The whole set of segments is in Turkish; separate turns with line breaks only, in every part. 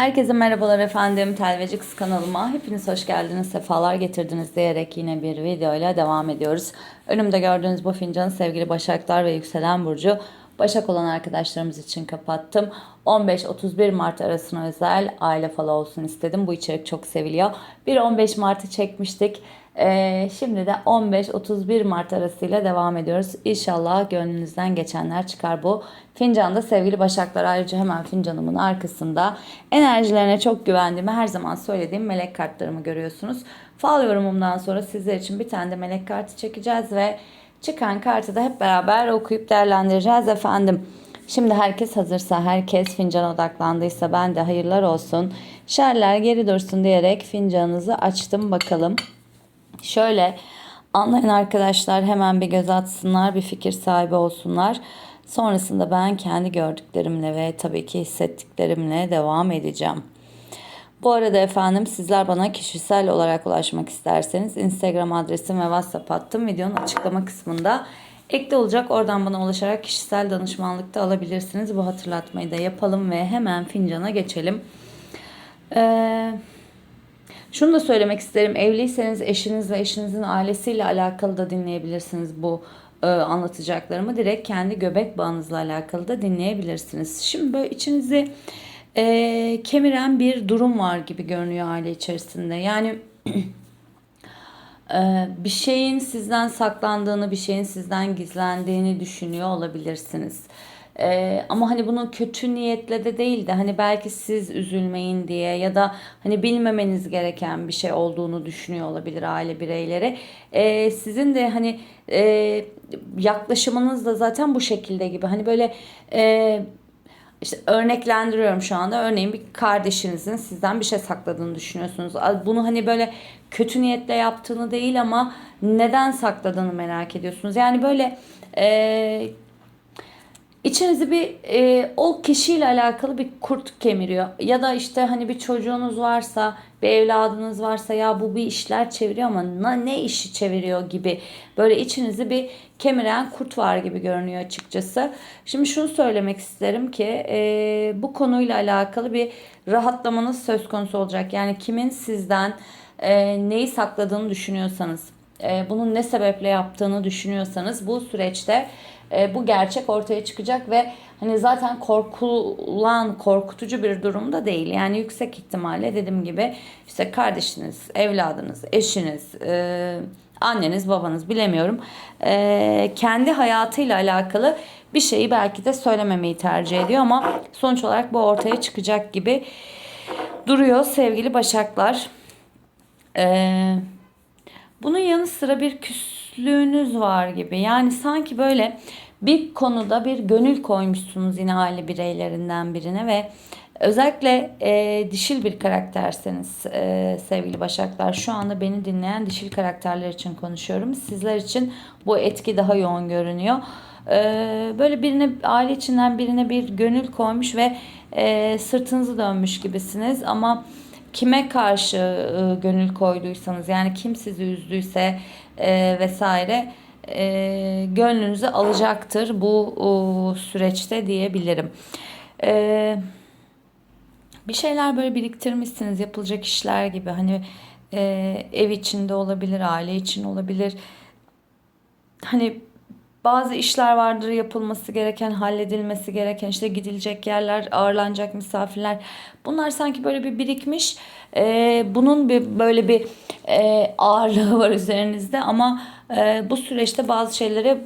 Herkese merhabalar efendim. Telveci kanalıma hepiniz hoş geldiniz, sefalar getirdiniz diyerek yine bir videoyla devam ediyoruz. Önümde gördüğünüz bu fincanı sevgili Başaklar ve Yükselen Burcu Başak olan arkadaşlarımız için kapattım. 15-31 Mart arasına özel aile falı olsun istedim. Bu içerik çok seviliyor. Bir 15 Mart'ı çekmiştik. Ee, şimdi de 15-31 Mart arasıyla devam ediyoruz. İnşallah gönlünüzden geçenler çıkar bu. Fincanda sevgili Başaklar ayrıca hemen fincanımın arkasında enerjilerine çok güvendiğimi her zaman söylediğim melek kartlarımı görüyorsunuz. Fal yorumumdan sonra sizler için bir tane de melek kartı çekeceğiz ve çıkan kartı da hep beraber okuyup değerlendireceğiz efendim. Şimdi herkes hazırsa, herkes fincan odaklandıysa ben de hayırlar olsun. Şerler geri dursun diyerek fincanınızı açtım bakalım. Şöyle anlayın arkadaşlar hemen bir göz atsınlar, bir fikir sahibi olsunlar. Sonrasında ben kendi gördüklerimle ve tabii ki hissettiklerimle devam edeceğim. Bu arada efendim sizler bana kişisel olarak ulaşmak isterseniz Instagram adresim ve WhatsApp hattım videonun açıklama kısmında ekli olacak. Oradan bana ulaşarak kişisel danışmanlık da alabilirsiniz. Bu hatırlatmayı da yapalım ve hemen fincana geçelim. Eee... Şunu da söylemek isterim. Evliyseniz eşiniz ve eşinizin ailesiyle alakalı da dinleyebilirsiniz bu e, anlatacaklarımı. Direkt kendi göbek bağınızla alakalı da dinleyebilirsiniz. Şimdi böyle içinizi e, kemiren bir durum var gibi görünüyor aile içerisinde. Yani e, bir şeyin sizden saklandığını, bir şeyin sizden gizlendiğini düşünüyor olabilirsiniz. Ee, ama hani bunu kötü niyetle de değil de hani belki siz üzülmeyin diye ya da hani bilmemeniz gereken bir şey olduğunu düşünüyor olabilir aile bireyleri. Ee, sizin de hani e, yaklaşımınız da zaten bu şekilde gibi. Hani böyle e, işte örneklendiriyorum şu anda. Örneğin bir kardeşinizin sizden bir şey sakladığını düşünüyorsunuz. Bunu hani böyle kötü niyetle yaptığını değil ama neden sakladığını merak ediyorsunuz. Yani böyle e, İçinizi bir e, o kişiyle alakalı bir kurt kemiriyor. Ya da işte hani bir çocuğunuz varsa, bir evladınız varsa ya bu bir işler çeviriyor ama ne, ne işi çeviriyor gibi. Böyle içinizi bir kemiren kurt var gibi görünüyor açıkçası. Şimdi şunu söylemek isterim ki e, bu konuyla alakalı bir rahatlamanız söz konusu olacak. Yani kimin sizden e, neyi sakladığını düşünüyorsanız, e, bunun ne sebeple yaptığını düşünüyorsanız bu süreçte e, bu gerçek ortaya çıkacak ve hani zaten korkulan, korkutucu bir durumda değil. Yani yüksek ihtimalle dediğim gibi işte kardeşiniz, evladınız, eşiniz, e, anneniz, babanız bilemiyorum. E, kendi hayatıyla alakalı bir şeyi belki de söylememeyi tercih ediyor ama sonuç olarak bu ortaya çıkacak gibi duruyor sevgili başaklar. Eee bunun yanı sıra bir küslüğünüz var gibi. Yani sanki böyle bir konuda bir gönül koymuşsunuz yine aile bireylerinden birine ve özellikle e, dişil bir karakterseniz e, sevgili Başaklar şu anda beni dinleyen dişil karakterler için konuşuyorum. Sizler için bu etki daha yoğun görünüyor. E, böyle birine aile içinden birine bir gönül koymuş ve e, sırtınızı dönmüş gibisiniz ama kime karşı e, gönül koyduysanız yani kim sizi üzdüyse e, vesaire e, gönlünüzü alacaktır bu o, süreçte diyebilirim. E, bir şeyler böyle biriktirmişsiniz yapılacak işler gibi hani e, ev içinde olabilir aile için olabilir hani bazı işler vardır yapılması gereken, halledilmesi gereken, işte gidilecek yerler, ağırlanacak misafirler. Bunlar sanki böyle bir birikmiş. Ee, bunun bir böyle bir e, ağırlığı var üzerinizde ama e, bu süreçte bazı şeyleri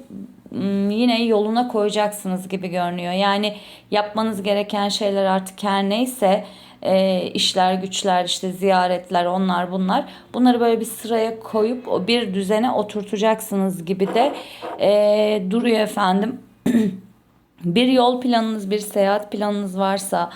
yine yoluna koyacaksınız gibi görünüyor. Yani yapmanız gereken şeyler artık her neyse e, işler güçler işte ziyaretler onlar bunlar bunları böyle bir sıraya koyup bir düzene oturtacaksınız gibi de e, duruyor efendim. bir yol planınız bir seyahat planınız varsa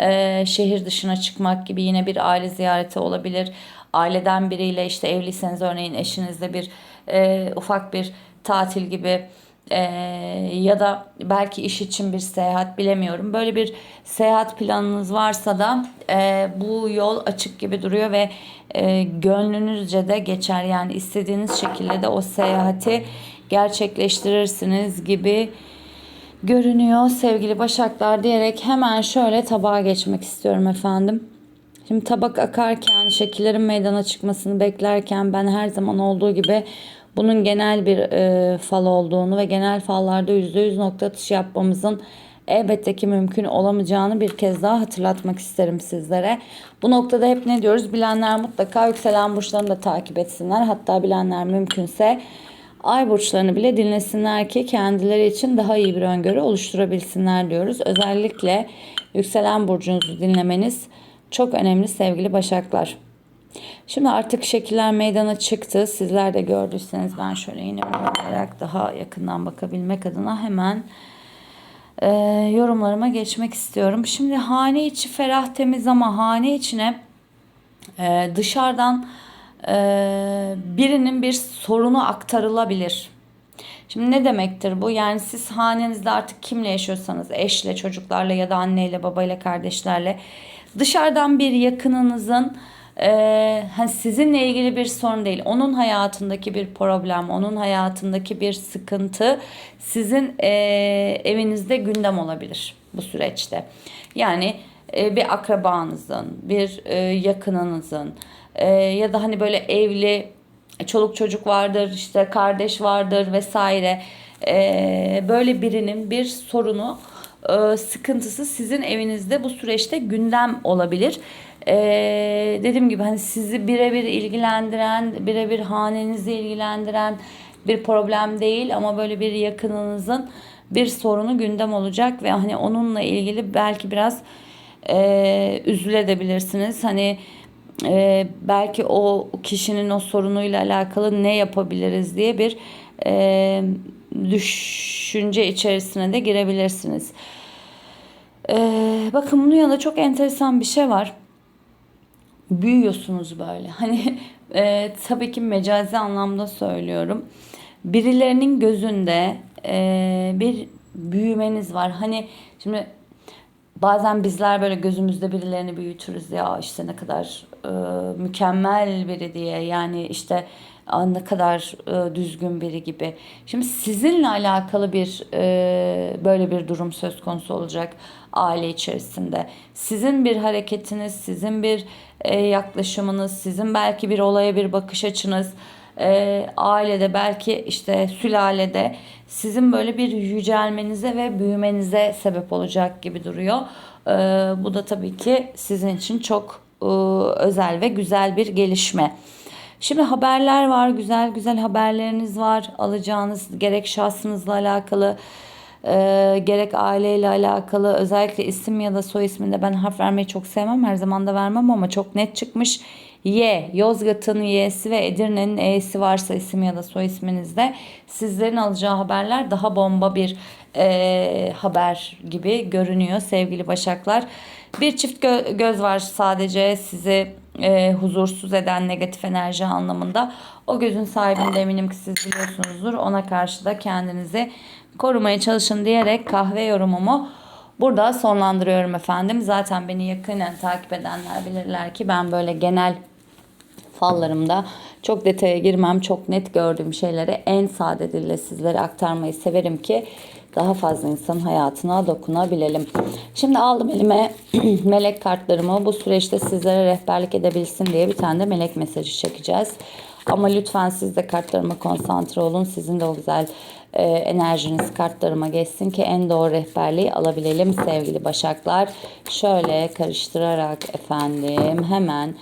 e, şehir dışına çıkmak gibi yine bir aile ziyareti olabilir. Aileden biriyle işte evliyseniz örneğin eşinizle bir e, ufak bir tatil gibi e, ya da belki iş için bir seyahat bilemiyorum. Böyle bir seyahat planınız varsa da e, bu yol açık gibi duruyor ve e, gönlünüzce de geçer. Yani istediğiniz şekilde de o seyahati gerçekleştirirsiniz gibi görünüyor sevgili Başaklar diyerek hemen şöyle tabağa geçmek istiyorum efendim. Şimdi tabak akarken, şekillerin meydana çıkmasını beklerken ben her zaman olduğu gibi bunun genel bir e, fal olduğunu ve genel fallarda %100 nokta atışı yapmamızın elbette ki mümkün olamayacağını bir kez daha hatırlatmak isterim sizlere. Bu noktada hep ne diyoruz? Bilenler mutlaka yükselen burçlarını da takip etsinler. Hatta bilenler mümkünse ay burçlarını bile dinlesinler ki kendileri için daha iyi bir öngörü oluşturabilsinler diyoruz. Özellikle yükselen burcunuzu dinlemeniz çok önemli sevgili başaklar. Şimdi artık şekiller meydana çıktı. Sizler de gördüyseniz ben şöyle yine olarak daha yakından bakabilmek adına hemen e, yorumlarıma geçmek istiyorum. Şimdi hane içi ferah temiz ama hane içine e, dışarıdan e, birinin bir sorunu aktarılabilir. Şimdi ne demektir bu? Yani siz hanenizde artık kimle yaşıyorsanız eşle, çocuklarla ya da anneyle, babayla, kardeşlerle dışarıdan bir yakınınızın e, sizinle ilgili bir sorun değil. Onun hayatındaki bir problem, onun hayatındaki bir sıkıntı sizin e, evinizde gündem olabilir bu süreçte. Yani e, bir akrabanızın, bir e, yakınınızın e, ya da hani böyle evli çoluk çocuk vardır, işte kardeş vardır vesaire. E, böyle birinin bir sorunu, e, sıkıntısı sizin evinizde bu süreçte gündem olabilir. E, dediğim gibi hani sizi birebir ilgilendiren, birebir hanenizi ilgilendiren bir problem değil ama böyle bir yakınınızın bir sorunu gündem olacak ve hani onunla ilgili belki biraz e, üzülebilirsiniz. Hani e, belki o kişinin o sorunuyla alakalı ne yapabiliriz diye bir e, düşünce içerisine de girebilirsiniz. E, bakın bunun yanında çok enteresan bir şey var. Büyüyorsunuz böyle. Hani e, tabii ki mecazi anlamda söylüyorum. Birilerinin gözünde e, bir büyümeniz var. Hani şimdi bazen bizler böyle gözümüzde birilerini büyütürüz ya işte ne kadar e, mükemmel biri diye yani işte ne kadar e, düzgün biri gibi. Şimdi sizinle alakalı bir e, böyle bir durum söz konusu olacak aile içerisinde. Sizin bir hareketiniz, sizin bir e, yaklaşımınız, sizin belki bir olaya bir bakış açınız, e, ailede belki işte sülalede sizin böyle bir yücelmenize ve büyümenize sebep olacak gibi duruyor. E, bu da tabii ki sizin için çok e, özel ve güzel bir gelişme. Şimdi haberler var, güzel güzel haberleriniz var. Alacağınız gerek şahsınızla alakalı, e, gerek aileyle alakalı. Özellikle isim ya da soy isminde ben harf vermeyi çok sevmem. Her zaman da vermem ama çok net çıkmış. Y, Yozgat'ın Y'si ve Edirne'nin E'si varsa isim ya da soy isminizde sizlerin alacağı haberler daha bomba bir e, haber gibi görünüyor sevgili Başaklar. Bir çift gö- göz var sadece sizi e, huzursuz eden negatif enerji anlamında. O gözün sahibini de eminim ki siz biliyorsunuzdur. Ona karşı da kendinizi korumaya çalışın diyerek kahve yorumumu burada sonlandırıyorum efendim. Zaten beni yakinen takip edenler bilirler ki ben böyle genel fallarımda çok detaya girmem, çok net gördüğüm şeyleri en sade dille sizlere aktarmayı severim ki daha fazla insan hayatına dokunabilelim. Şimdi aldım elime melek kartlarımı. Bu süreçte sizlere rehberlik edebilsin diye bir tane de melek mesajı çekeceğiz. Ama lütfen siz de kartlarıma konsantre olun. Sizin de o güzel e, enerjiniz kartlarıma geçsin ki en doğru rehberliği alabilelim sevgili başaklar. Şöyle karıştırarak efendim hemen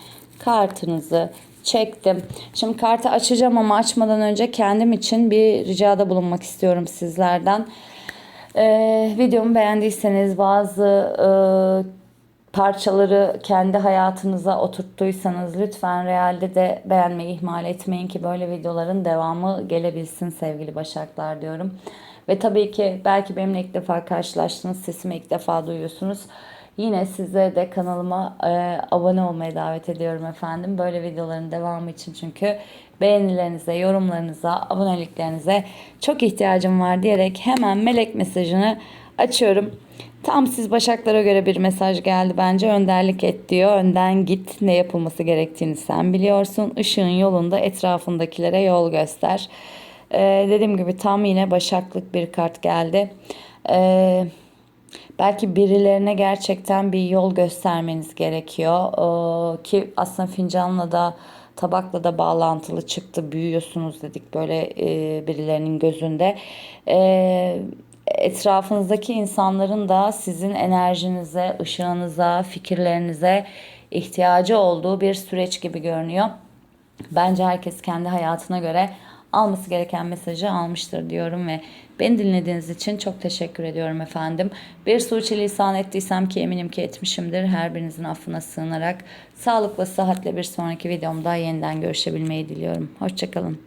kartınızı çektim. Şimdi kartı açacağım ama açmadan önce kendim için bir ricada bulunmak istiyorum sizlerden. Ee, videomu beğendiyseniz bazı e, parçaları kendi hayatınıza oturttuysanız lütfen realde de beğenmeyi ihmal etmeyin ki böyle videoların devamı gelebilsin sevgili başaklar diyorum. Ve tabii ki belki benimle ilk defa karşılaştınız, sesimi ilk defa duyuyorsunuz. Yine sizlere de kanalıma e, abone olmaya davet ediyorum efendim. Böyle videoların devamı için çünkü beğenilerinize, yorumlarınıza, aboneliklerinize çok ihtiyacım var diyerek hemen melek mesajını açıyorum. Tam siz Başaklara göre bir mesaj geldi bence. Önderlik et diyor. Önden git. Ne yapılması gerektiğini sen biliyorsun. Işığın yolunda etrafındakilere yol göster. Ee, dediğim gibi tam yine Başaklık bir kart geldi. Ee, belki birilerine gerçekten bir yol göstermeniz gerekiyor. Ee, ki aslında fincanla da tabakla da bağlantılı çıktı. Büyüyorsunuz dedik böyle e, birilerinin gözünde. Ee, etrafınızdaki insanların da sizin enerjinize, ışığınıza, fikirlerinize ihtiyacı olduğu bir süreç gibi görünüyor. Bence herkes kendi hayatına göre alması gereken mesajı almıştır diyorum ve beni dinlediğiniz için çok teşekkür ediyorum efendim. Bir suçilisan ettiysem ki eminim ki etmişimdir. Her birinizin affına sığınarak sağlıklı, sıhhatle bir sonraki videomda yeniden görüşebilmeyi diliyorum. Hoşçakalın.